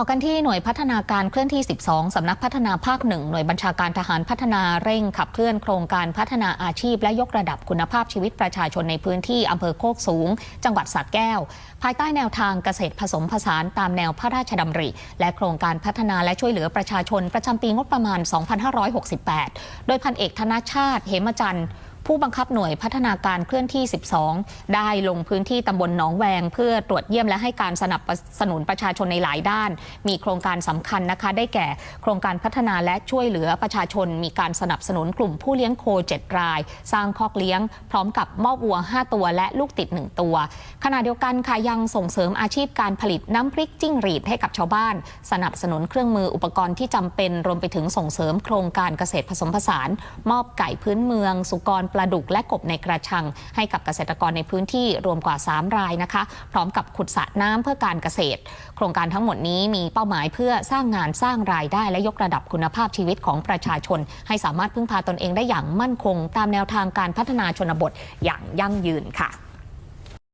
ต่อกันที่หน่วยพัฒนาการเคลื่อนที่ 12 สำนักพัฒนาภาคหนึ่งหน่วยบัญชาการทหารพัฒนาเร่งขับเคลื่อนโครงการพัฒนาอาชีพ และยกระดับคุณภาพชีวิตประชาชนในพื้นที่อำเภอโคกสูง จังหวัดสระแก้ว ภายใต้แนวทางเกษตรผสมผสานตามแนวพระราชดำริ และโครงการพัฒนาและช่วยเหลือประชาชนประจำปีงบประมาณ 2568 โดยพันเอกธนชาติเหมจันทร์ ผู้บังคับหน่วยพัฒนาการเคลื่อนที่ 12 ได้ลงพื้นที่ตำบลหนองแวง เพื่อตรวจเยี่ยมและให้การสนับสนุนประชาชนในหลายด้าน มีโครงการสำคัญนะคะ ได้แก่ โครงการพัฒนาและช่วยเหลือประชาชน มีการสนับสนุนกลุ่มผู้เลี้ยงโค 7 ราย สร้างคอกเลี้ยง พร้อมกับมอบวัว 5 ตัว และลูกติด 1 ตัว ขณะเดียวกันค่ะยังส่งเสริมอาชีพการผลิตน้ำพริกจิ้งหรีดให้กับชาวบ้าน สนับสนุนเครื่องมืออุปกรณ์ที่จำเป็นรวมไปถึงส่งเสริมโครงการเกษตรผสมผสาน มอบไก่พื้นเมือง สุกรปลาดุกและกบในกระชัง ให้กับเกษตรกรในพื้นที่รวมกว่า 3 รายนะคะ พร้อมกับขุดสระน้ำเพื่อการเกษตร โครงการทั้งหมดนี้มีเป้าหมายเพื่อสร้างงานสร้างรายได้ และยกระดับคุณภาพชีวิตของประชาชน ให้สามารถพึ่งพาตนเองได้อย่างมั่นคง ตามแนวทางการพัฒนาชนบทอย่างยั่งยืนค่ะ